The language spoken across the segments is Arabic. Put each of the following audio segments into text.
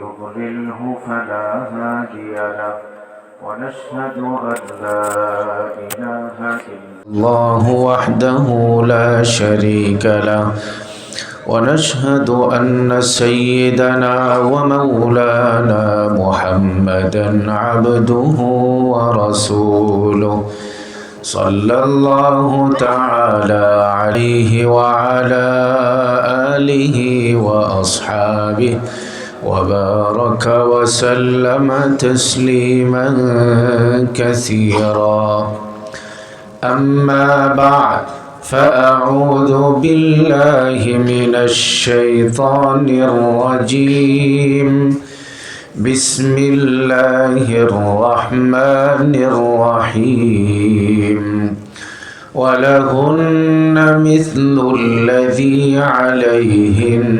يضلله فلا هادي له ونشهد أن لا إله إلا الله وحده لا شريك له ونشهد أن سيدنا ومولانا محمدا عبده ورسوله صلى الله تعالى عليه وعلى آله وأصحابه وبارك وسلم تسليما كثيرا. أما بعد فأعوذ بالله من الشيطان الرجيم. بسم الله الرحمن الرحيم. ولهن مثل الذي عليهن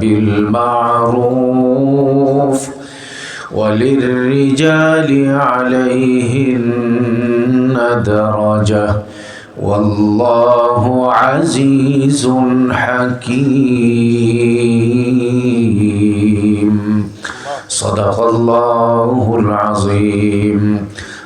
بالمعروف وللرجال عليهن درجة والله عزيز حكيم. صدق الله العظيم.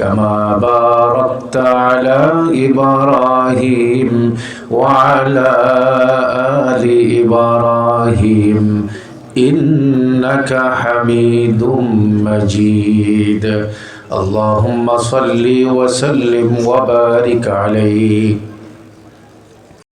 كما باركت على إبراهيم وعلى آل إبراهيم إنك حميد مجيد. اللهم صل وسلم وبارك عليه.